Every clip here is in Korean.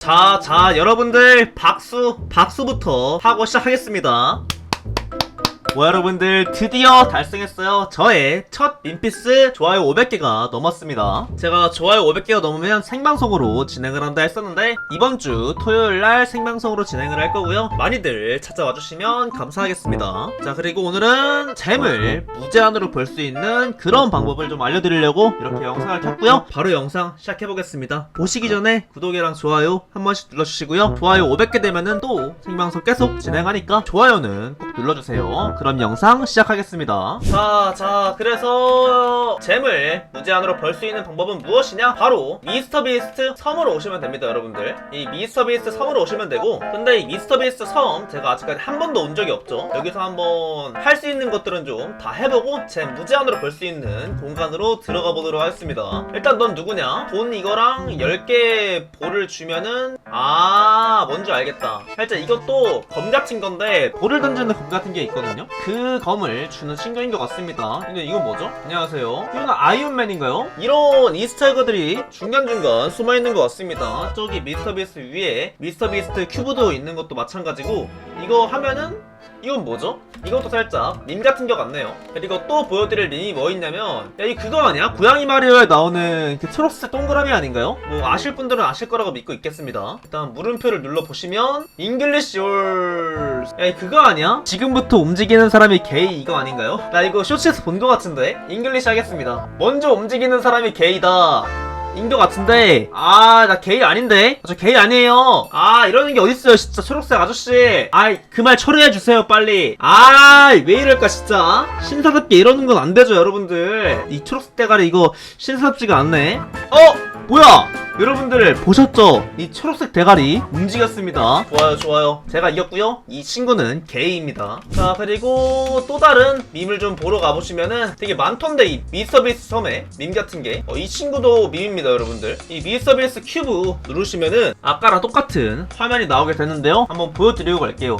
자, 자, 여러분들 박수, 박수부터 하고 시작하겠습니다. 뭐 여러분들 드디어 달성했어요. 저의 첫 민피스 좋아요 500개가 넘었습니다. 제가 좋아요 500개가 넘으면 생방송으로 진행을 한다 했었는데 이번 주 토요일 날 생방송으로 진행을 할 거고요. 많이들 찾아와 주시면 감사하겠습니다. 자, 그리고 오늘은 잼을 무제한으로 벌수 있는 그런 방법을 좀 알려드리려고 이렇게 영상을 켰고요. 바로 영상 시작해 보겠습니다. 보시기 전에 구독이랑 좋아요 한 번씩 눌러주시고요. 좋아요 500개 되면은 또 생방송 계속 진행하니까 좋아요는 꼭 눌러주세요. 그럼 영상 시작하겠습니다. 자, 자, 그래서 잼을 무제한으로 벌 수 있는 방법은 무엇이냐? 바로 미스터 비스트 섬으로 오시면 됩니다, 여러분들. 이 미스터 비스트 섬으로 오시면 되고, 근데 이 미스터 비스트 섬 제가 아직까지 한 번도 온 적이 없죠. 여기서 한번 할 수 있는 것들은 좀 다 해보고 잼 무제한으로 벌 수 있는 공간으로 들어가 보도록 하겠습니다. 일단 넌 누구냐? 돈 이거랑 10개 볼을 주면은 아 뭔지 알겠다. 살짝 이것도 검 같은 건데 볼을 던지는 검 같은 게 있거든요. 그 검을 주는 친구인 것 같습니다. 근데 이건 뭐죠? 안녕하세요. 이건 아이언맨인가요? 이런 이스터에그들이 중간중간 숨어 있는 것 같습니다. 저기 미스터 비스트 위에 미스터 비스트 큐브도 있는 것도 마찬가지고 이거 하면은 이건 뭐죠? 이것도 살짝 밈 같은 것 같네요. 그리고 또 보여드릴 밈이 뭐 있냐면 야 이 그거 아니야? 고양이 마리오에 나오는 그 초록색 동그라미 아닌가요? 뭐 아실 분들은 아실 거라고 믿고 있겠습니다. 일단 물음표를 눌러 보시면 잉글리시 올. 야이 그거 아니야? 지금부터 움직이는 사람이 게이 이거 아닌가요? 나 이거 쇼츠에서 본것 같은데 잉글리시 하겠습니다. 먼저 움직이는 사람이 게이다. 인도 같은데. 아 나 게이 아닌데? 저 게이 아니에요. 아 이러는 게 어딨어요 진짜. 초록색 아저씨. 아이 그말 처리해 주세요 빨리. 아 왜 이럴까 진짜? 신사답게 이러는 건 안 되죠 여러분들. 이 초록색 대가리 이거 신사답지가 않네. 어 뭐야 여러분들 보셨죠? 이 초록색 대가리 움직였습니다. 좋아요, 좋아요. 제가 이겼고요. 이 친구는 게이입니다. 자, 그리고 또 다른 밈을 좀 보러 가보시면은 되게 많던데 이 미스터비스 섬에 밈 같은 게. 어, 이 친구도 밈입니다, 여러분들. 이 미스터비스 큐브 누르시면은 아까랑 똑같은 화면이 나오게 되는데요. 한번 보여드리고 갈게요.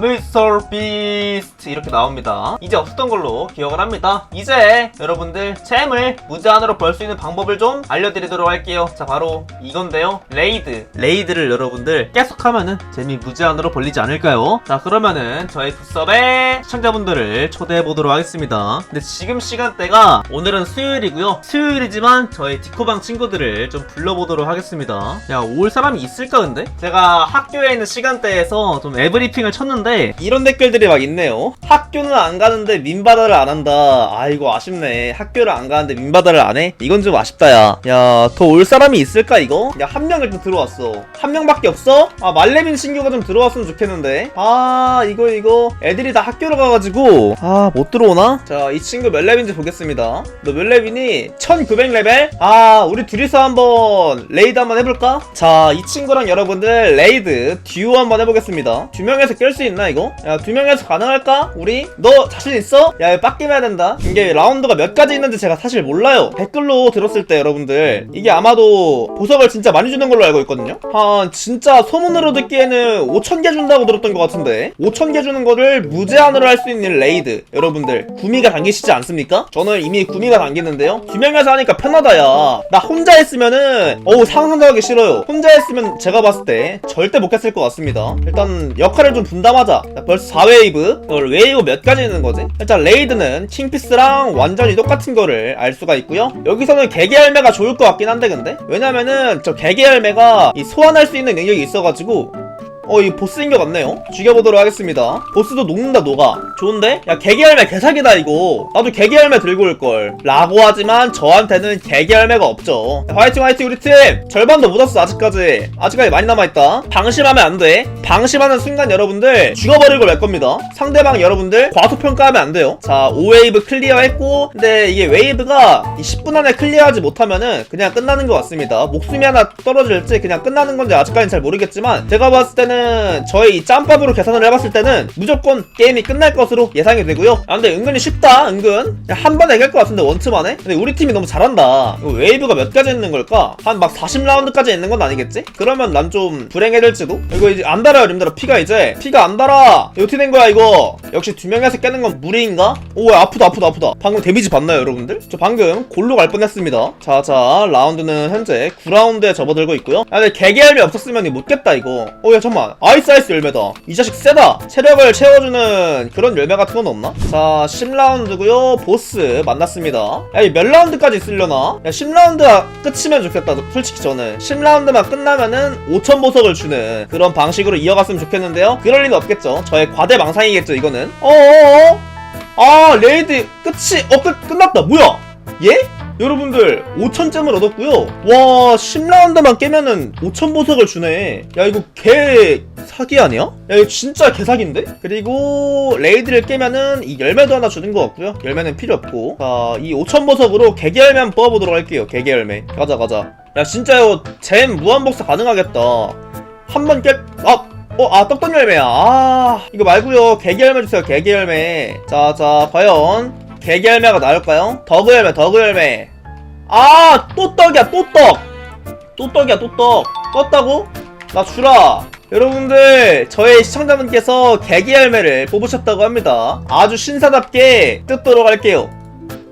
미스터 비스트 이렇게 나옵니다. 이제 없었던 걸로 기억을 합니다. 이제 여러분들 잼을 무제한으로 벌 수 있는 방법을 좀 알려드리도록 할게요. 자 바로 이건데요. 레이드. 레이드를 여러분들 계속 하면은 잼이 무제한으로 벌리지 않을까요? 자 그러면은 저희 굿섭에 시청자분들을 초대해 보도록 하겠습니다. 근데 지금 시간대가 오늘은 수요일이고요. 수요일이지만 저희 디코방 친구들을 좀 불러보도록 하겠습니다. 야 올 사람이 있을까 근데? 제가 학교에 있는 시간대에서 좀 에브리핑을 쳤는데 이런 댓글들이 막 있네요. 학교는 안 가는데 민바다를 안 한다. 아 이거 아쉽네. 학교를 안 가는데 민바다를 안 해? 이건 좀 아쉽다 야. 야 더 올 사람이 있을까 이거? 야 한 명 일단 들어왔어. 한 명밖에 없어? 아 말레빈 신규가 좀 들어왔으면 좋겠는데. 아 이거 이거 애들이 다 학교로 가가지고 아 못 들어오나? 자 이 친구 몇 렙인지 보겠습니다. 너 몇 렙이니? 1900레벨? 아 우리 둘이서 한번 레이드 한번 해볼까? 자 이 친구랑 여러분들 레이드 듀오 한번 해보겠습니다. 두 명에서 깰 수 있나 이거? 야 두 명에서 가능할까? 우리? 너 자신 있어? 야 이거 빡김 해야 된다. 이게 라운드가 몇 가지 있는지 제가 사실 몰라요. 댓글로 들었을 때 여러분들 이게 아마도 보석을 진짜 많이 주는 걸로 알고 있거든요. 한 진짜 소문으로 듣기에는 5,000개 준다고 들었던 것 같은데 5,000개 주는 거를 무제한으로 할 수 있는 레이드 여러분들 구미가 당기시지 않습니까? 저는 이미 구미가 당기는데요. 두 명에서 하니까 편하다 야. 나 혼자 했으면은 어우 상상도 하기 싫어요. 혼자 했으면 제가 봤을 때 절대 못 했을 것 같습니다. 일단 역할을 좀 분담하 자. 자, 벌써 4웨이브. 이걸 웨이브 몇 가지 있는 거지? 일단 레이드는 킹피스랑 완전히 똑같은 거를 알 수가 있고요. 여기서는 개개 열매가 좋을 것 같긴 한데 근데 왜냐면은 저 개개 열매가 이 소환할 수 있는 능력이 있어가지고 어, 이 보스인 것 같네요. 죽여보도록 하겠습니다. 보스도 녹는다, 녹아. 좋은데? 야, 개개열매 개사기다, 이거. 나도 개개열매 들고 올걸. 라고 하지만 저한테는 개개열매가 없죠. 야, 화이팅, 화이팅, 우리 팀! 절반도 못 왔어, 아직까지. 아직까지 많이 남아있다. 방심하면 안 돼. 방심하는 순간 여러분들 죽여버리고 말 겁니다. 상대방 여러분들 과소평가하면 안 돼요. 자, 5웨이브 클리어 했고, 근데 이게 웨이브가 이 10분 안에 클리어하지 못하면은 그냥 끝나는 것 같습니다. 목숨이 하나 떨어질지 그냥 끝나는 건지 아직까지는 잘 모르겠지만, 제가 봤을 때는 하면은 저의 이 짬밥으로 계산을 해봤을 때는 무조건 게임이 끝날 것으로 예상이 되고요. 아 근데 은근히 쉽다 은근 한 번에 이길 것 같은데 원투만에? 근데 우리 팀이 너무 잘한다. 웨이브가 몇 가지 있는 걸까? 한 막 40라운드까지 있는 건 아니겠지? 그러면 난 좀 불행해질지도? 이거 이제 안 달아요 님들아 피가 이제 피가 안 달아 어떻게 된 거야 이거 역시 두 명에서 깨는 건 무리인가? 오 아프다 아프다 아프다 방금 데미지 봤나요 여러분들? 저 방금 골로 갈 뻔했습니다 자자 라운드는 현재 9라운드에 접어들고 있고요 아 근데 개개열이 없었으면 이거 못 깼다 이거 어야 잠 깐만 아이스 아이스 열매다. 이 자식 세다. 체력을 채워주는 그런 열매 같은 건 없나? 자 10라운드고요. 보스 만났습니다. 야이 몇 라운드까지 있으려나? 야 10라운드가 끝이면 좋겠다 솔직히 저는 10라운드만 끝나면은 5천 보석을 주는 그런 방식으로 이어갔으면 좋겠는데요. 그럴 리는 없겠죠. 저의 과대망상이겠죠 이거는. 어어어? 아 레이드 끝이 어 끝, 끝났다. 뭐야? 예? 여러분들 5천점을 얻었고요 와 10라운드만 깨면은 5천 보석을 주네 야 이거 개 사기 아니야? 야 이거 진짜 개사기인데? 그리고 레이드를 깨면은 이 열매도 하나 주는 것 같고요 열매는 필요 없고 자이 5천 보석으로 개개열매 한번 뽑아보도록 할게요 개개열매 가자 가자 야 진짜 이거 잼 무한복사 가능하겠다 한 번 깨.. 아! 어, 아, 떡떡 열매야. 아, 이거 말고요 개개 열매 주세요, 개개 열매. 자, 자, 과연 개개 열매가 나올까요? 더그 열매, 더그 열매. 아, 또 떡이야, 또 떡. 또 떡이야, 또 떡. 떴다고? 나 주라. 여러분들, 저의 시청자분께서 개개 열매를 뽑으셨다고 합니다. 아주 신사답게 뜯도록 할게요.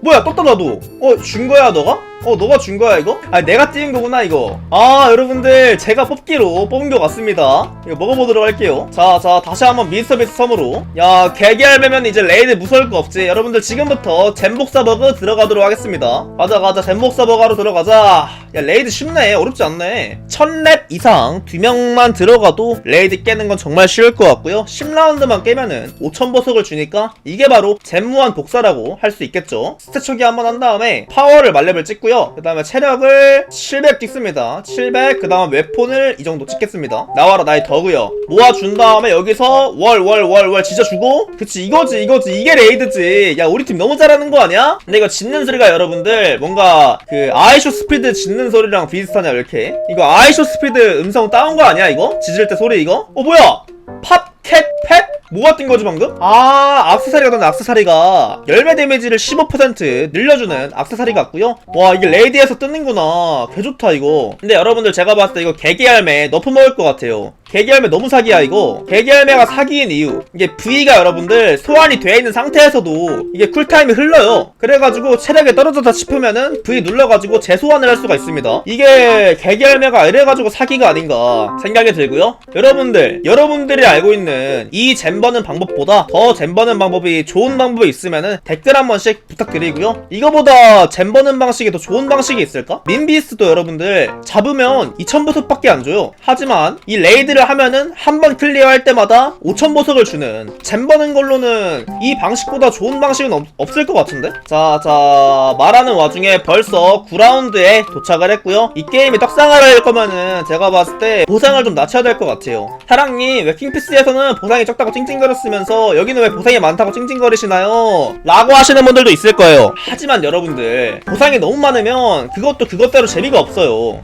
뭐야, 떴다, 나도. 어, 준 거야, 너가? 어, 너가 준 거야, 이거? 아, 내가 띄운 거구나, 이거. 아, 여러분들, 제가 뽑기로 뽑은 것 같습니다. 이거 먹어보도록 할게요. 자, 자, 다시 한번 미스터비스 섬으로. 야, 개개알매면 이제 레이드 무서울 거 없지. 여러분들, 지금부터 잼복사버그 들어가도록 하겠습니다. 가자, 가자, 잼복사버가로 들어가자. 야, 레이드 쉽네. 어렵지 않네. 1000렙 이상 2명만 들어가도 레이드 깨는 건 정말 쉬울 것 같고요. 10라운드만 깨면은 5000보석을 주니까 이게 바로 잼무한 복사라고 할 수 있겠죠. 스탯 초기 한번 한 다음에 파워를 만렙을 찍고 요. 그 다음에 체력을 700 찍습니다. 700, 그 다음에 웨폰을 이 정도 찍겠습니다. 나와라, 나의 더그요. 모아준 다음에 여기서 월, 월, 월, 월 진짜 주고? 그치, 이거지, 이거지. 이게 레이드지. 야, 우리 팀 너무 잘하는 거 아니야? 근데 이거 짖는 소리가 여러분들 뭔가 그 아이쇼 스피드 짖는 소리랑 비슷하냐, 이렇게. 이거 아이쇼 스피드 음성 따온 거 아니야, 이거? 짖을 때 소리 이거? 어, 뭐야? 팝, 캣, 팻? 뭐가 뜬 거지 방금? 아 악세사리가 떴네 악세사리가. 열매 데미지를 15% 늘려주는 악세사리 같고요. 와 이게 레이디에서 뜨는구나. 개 좋다 이거. 근데 여러분들 제가 봤을 때 이거 개개열매 너프 먹을 것 같아요. 개개열매 너무 사기야 이거. 개개열매가 사기인 이유. 이게 V가 여러분들 소환이 돼 있는 상태에서도 이게 쿨타임이 흘러요. 그래가지고 체력이 떨어졌다 싶으면은 V 눌러가지고 재소환을 할 수가 있습니다. 이게 개개열매가 이래가지고 사기가 아닌가 생각이 들고요. 여러분들 여러분들이 알고 있는 이 잼버는 방법보다 더 잼버는 방법이 좋은 방법이 있으면은 댓글 한 번씩 부탁드리고요 이거보다 잼버는 방식이 더 좋은 방식이 있을까? 민비스도 여러분들 잡으면 2000보석밖에 안 줘요 하지만 이 레이드를 하면은 한 번 클리어할 때마다 5000보석을 주는 잼버는 걸로는 이 방식보다 좋은 방식은 없, 없을 것 같은데? 자 자 말하는 와중에 벌써 9라운드에 도착을 했고요 이 게임이 떡상을 할 거면은 제가 봤을 때 보상을 좀 낮춰야 될 것 같아요 사랑님 왜 킹피스에서는 보상이 적다고 찡찡거렸으면서 여기는 왜 보상이 많다고 찡찡거리시나요? 라고 하시는 분들도 있을 거예요 하지만 여러분들 보상이 너무 많으면 그것도 그것대로 재미가 없어요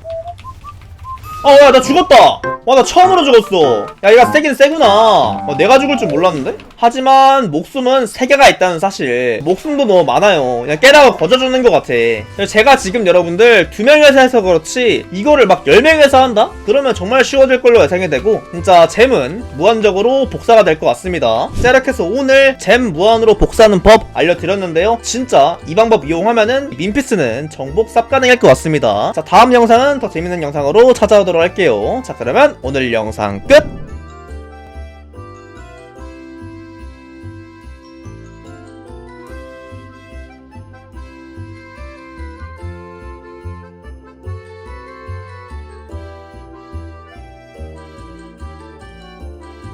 어, 야, 나 죽었다! 와, 나 처음으로 죽었어. 야, 얘가 세긴 세구나. 어, 내가 죽을 줄 몰랐는데? 하지만, 목숨은 세개가 있다는 사실. 목숨도 너무 많아요. 그냥 깨라고 거저주는 것 같아. 제가 지금 여러분들 두 명에서 해서 그렇지, 이거를 막열 명에서 한다? 그러면 정말 쉬워질 걸로 예상이 되고, 진짜 잼은 무한적으로 복사가 될 것 같습니다. 세렉해서 오늘 잼 무한으로 복사하는 법 알려드렸는데요. 진짜 이 방법 이용하면은 민피스는 정복 쌉 가능할 것 같습니다. 자, 다음 영상은 더 재밌는 영상으로 찾아오도록 할게요. 자, 그러면 오늘 영상 끝!